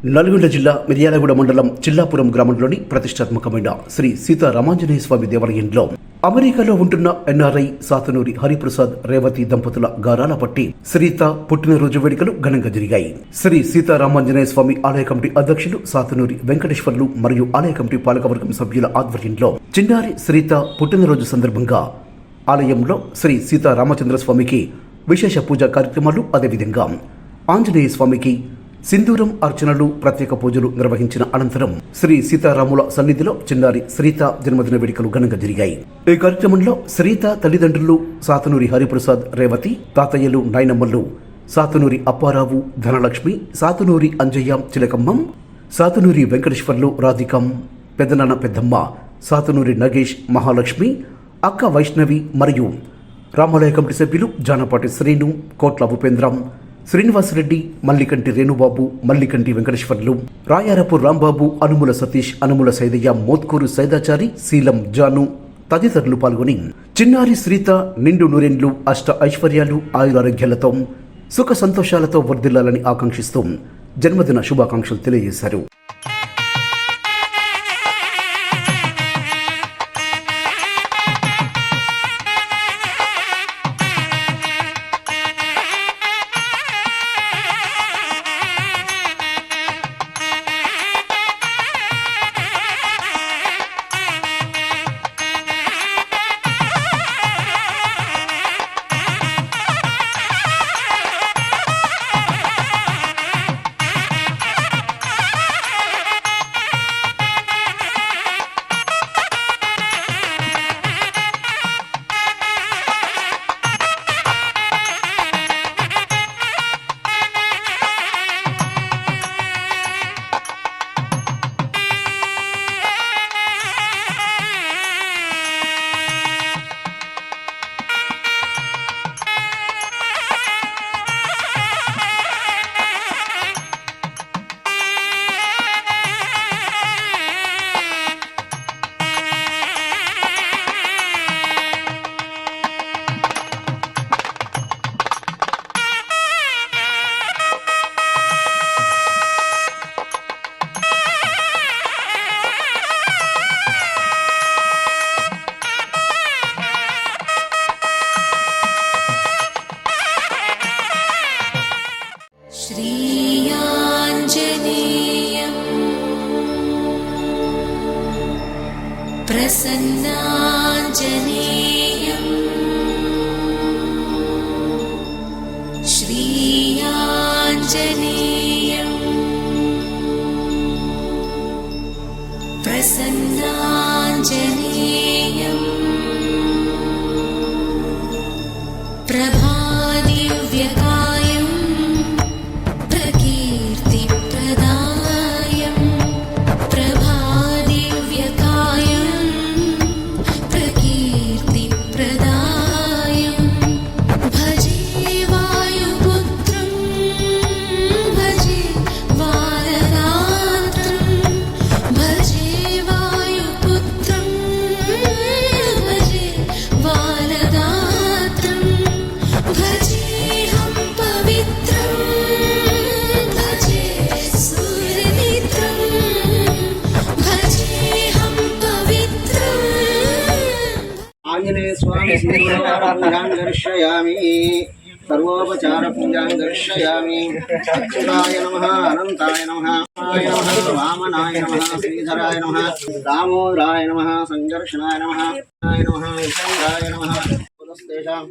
నల్గొండ జిల్లా మిర్యాలగూడ మండలం చిల్లాపురం గ్రామంలోని ప్రతిష్టాత్మకమైన శ్రీ సీతారామాంజనేయ స్వామి దేవాలయంలో అమెరికాలో ఉంటున్న ఎన్ఆర్ఐ సాతనూరి హరిప్రసాద్ రేవతి దంపతుల గారాల పట్టి శ్రీత పుట్టినరోజు వేడుకలు ఘనంగా జరిగాయి. శ్రీ సీతారామాంజనేయ స్వామి ఆలయ కమిటీ అధ్యక్షులు సాతనూరి వెంకటేశ్వర్లు మరియు ఆలయ కమిటీ పాలకవర్గం సభ్యుల ఆధ్వర్యంలో చిన్నారి శ్రీత పుట్టినరోజు సందర్భంగా ఆలయంలో శ్రీ సీతారామచంద్ర స్వామికి విశేష పూజా కార్యక్రమాలు అదేవిధంగా ఆంజనేయ స్వామికి సింధూరం అర్చనలు ప్రత్యేక పూజలు నిర్వహించిన అనంతరం శ్రీ సీతారాముల సన్నిధిలో చిన్నారి శ్రీత జన్మదిన వేడుకలు ఘనంగా జరిగాయి. ఈ కార్యక్రమంలో శ్రీత తల్లిదండ్రులు సాతనూరి హరిప్రసాద్ రేవతి తాతయ్యలు నాయనమ్మలు సాతనూరి అప్పారావు ధనలక్ష్మి సాతనూరి అంజయ్య చిలకమ్మం సాతనూరి వెంకటేశ్వర్లు రాధికం పెద్దనాన్న పెద్దమ్మ సాతనూరి నగేష్ మహాలక్ష్మి అక్క వైష్ణవి మరియు రామాలయ కమిటీ సభ్యులు జానపాటి శ్రీను కోట్ల ఉపేంద్రం శ్రీనివాసరెడ్డి మల్లికంటి రేణుబాబు మల్లికంటి వెంకటేశ్వర్లు రాయారపు రాంబాబు అనుముల సతీష్ అనుముల సైదయ్య మోత్కూరు సైదాచారి శీలం జాను తదితరులు పాల్గొని చిన్నారి శ్రీత నిండు నూరెండ్లు అష్ట ఐశ్వర్యాలు ఆయురారోగ్యాలతో సుఖ సంతోషాలతో వర్ధిల్లాలని ఆకాంక్షిస్తూ జన్మదిన శుభాకాంక్షలు తెలియజేశారు. प्रसन्नाञ्जनेयम् पूजाङ्गर्षयामि सर्वोपचारपूजाङ्गर्षयामि दर्शयामी। नमः नम नमः नमः, वामनाय नम, श्रीधराय नम, दामोदराय नम सङ्घर्षणाय नमः नमः नम नमः। पुनस्तेषां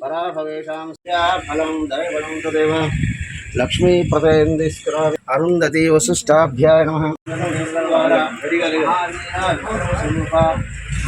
पराभवेषां फलं दयबलं वसिष्ठाभ्याय नमः।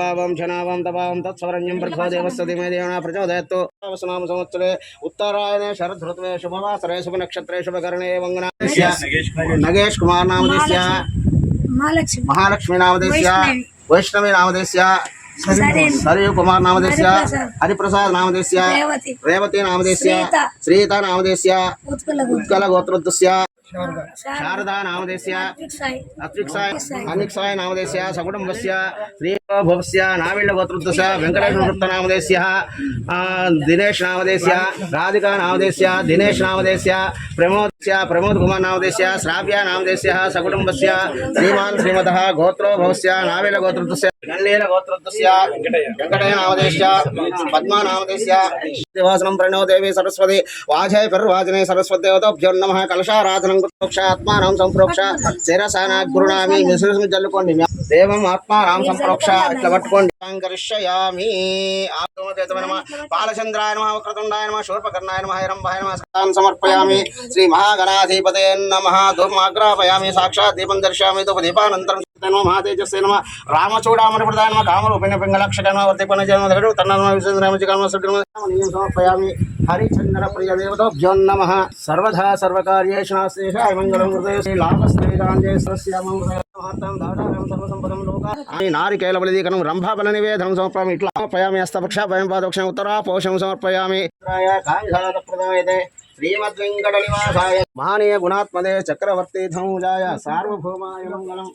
तवावं शनावं तवावं तत्सवरण्यं प्रसादेवस्तति मे देवना प्रचोदयत्तु नाम संवत्सरे उत्तरायणे शरदृतवे शुभवासरे शुभनक्षत्रे शुभकर्णे वङ्गना नगेश कुमार नामदेश्य महालक्ष्मी नामदेश्य वैष्णवी नामदेश्य सरयू कुमार नामदेश्य हरिप्रसाद नामदेश्य रेवती नामदेश्य श्रीता नामदेश्य उत्कल गोत्र శారద. నామదేశ్య. సాయి అత్విక్సాయ అనిక్సాయ నామదేశ్య. సకుటుంబస్య. శ్రీభవస్య నావిళ్ళ గోత్రోద్దుస్య వెంకటేశ్వర వృత్త నామదేశ్య. ఆ, దినేష్ నామదేశ్య. రాధికా నామదేశ్య. దినేష్ నామదేశ్య. ప్రమోద్స్య. ప్రమోద్ కుమార్ నామదేశ్య. శ్రావ్య నామదేశ్య. సకుటుంబస్య. శ్రీమాన్ శ్రీమత గోత్రో భవస్య నావిళ్ళ గోత్రోద్దుస్య గణ్లీల గోత్రోద్దుస్య వెంకటేయ నామదేశ్య పద్మా నామదేశ్య దివాసనం ప్రణో దేవి సరస్వతి వాజయ పర్వాజనే నమ కలశారాధనం కృతోక్ష ఆత్మానం సంప్రోక్ష శిరసాన మిశ్రసం జల్లుకోండి. దేవం ఆత్మానం సంప్రోక్ష ఇట్లా పట్టుకోండి. కరిష్యామి ఆత్మచేతమైన బాలచంద్రాయ నమ వక్రతుండాయ నమ శూర్పకర్ణాయ నమ హైరంభాయ నమ సతాన్ సమర్పయామి. శ్రీ మహాగణాధిపతే నమ ధూమాగ్రాపయామి సాక్షాత్ దీపం దర్శయామి ధూప దీపానంతరం నమ మహాతేజస్సే నమ. రామచూడామణి నమ. కామరూపిణ పింగళక్షక నమ వర్తిపన జన్మ దగడు తన్న నమ. సమర్పయామి. హరిచంద్ర ప్రియ దేవతాభ్యో నమ. సర్వదా సర్వకార్యేషు నాశేషాయ మంగళం హృదయ శ్రీ లాభశ్రీకాంజయ సస్యామం నారికేల నివేదనం సమర్పయామి. ఇట్లా సమర్పయామి. హస్తపక్ష భయం పాదపక్షం ఉత్తరా పోషం సమర్పయామి ప్రదాయతే. श्रीमद्वेङ्कटनिवासाय महानीय गुणात्मदे चक्रवर्ती धनुजाय सार्वभौमाय मङ्गलम्।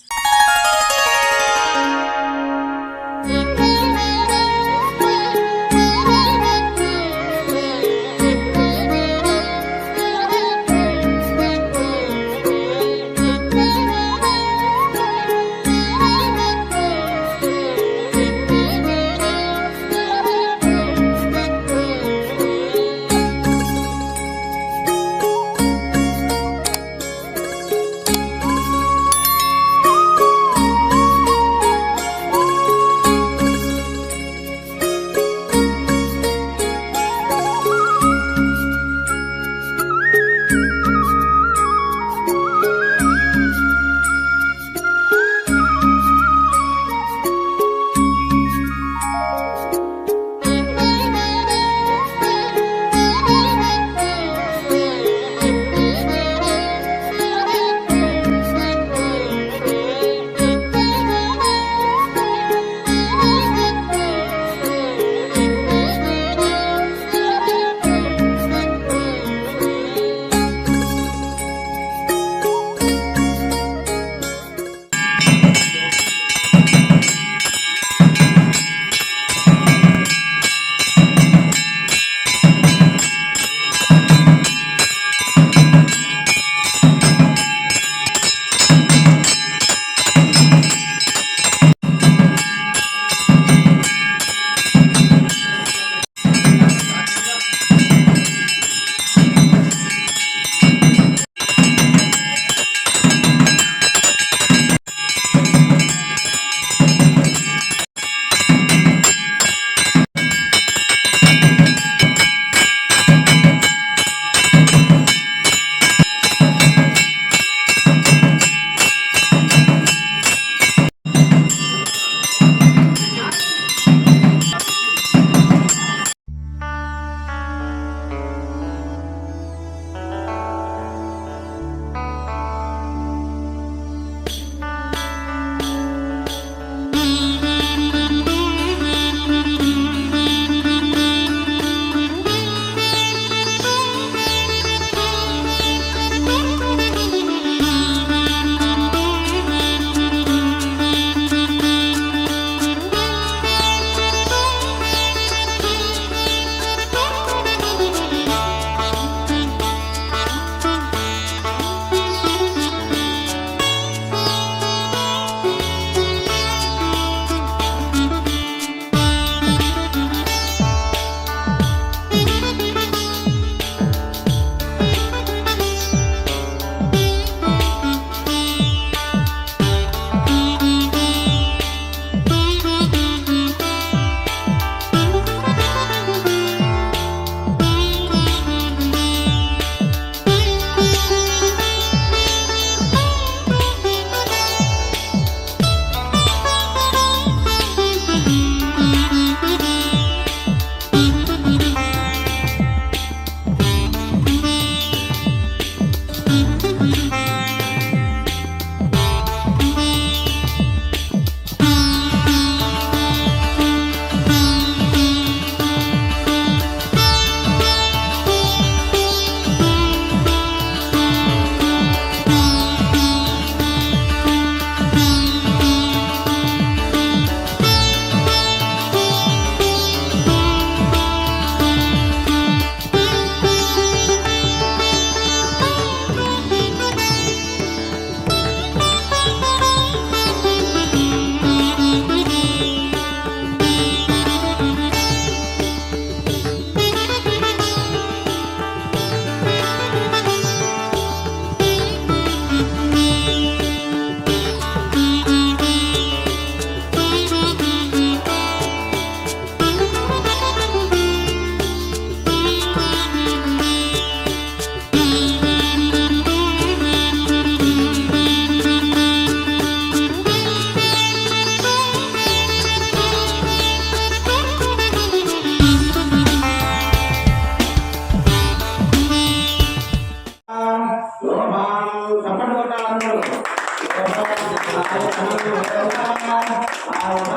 Thank you.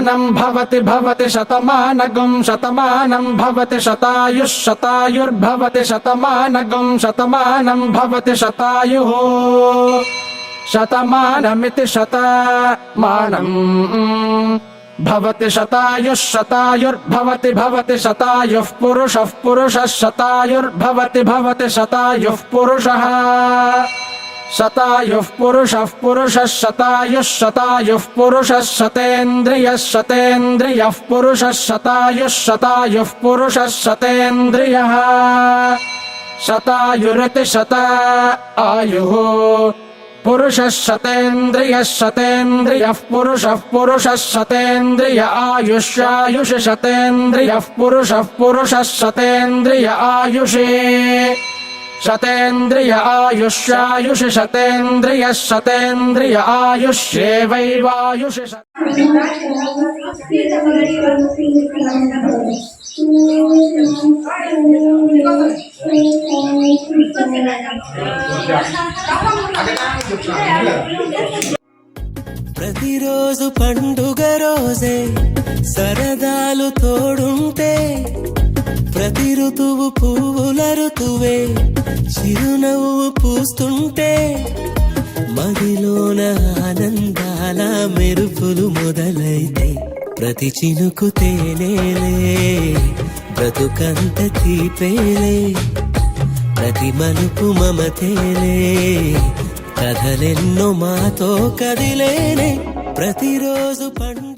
శతమానం భవతి భవతి శతమానగం శతమానం భవతి శతాయుః శతాయుర్భవతి శతమానగం శతమానం భవతి శతాయుః శతమానమితి శతమానం భవతి శతాయుః శతాయుర్భవతి భవతి శతాయుః పురుషః పురుషः శతాయుర్భవతి భవతి శతాయుః పురుషः శతాయుః పురుషः పురుషः శతాయుः శతాయుः పురుషः శతేంద్రియः శతేంద్రియः పురుషः శతాయుः శతాయుः పురుషः శతేంద్రియः శతాయురతి శత ఆయుః పురుషः శతేంద్రియः శతేంద్రియः పురుషः పురుషः శతేంద్రియ ఆయుష్యాయుష శతేంద్రియः పురుషः పురుషः శతేంద్రియ ఆయుషే శతేంద్రియ ఆయుష్యాయుష శతేంద్రియ శతేంద్రియ ఆయుష్యేవైవాయుష ప్రతి చినుకు తేలేలే బ్రతుకంత తీపేలే. ప్రతి మలుపు మమతేలే కథలెన్నో మాతో కదిలేనే ప్రతిరోజు పండు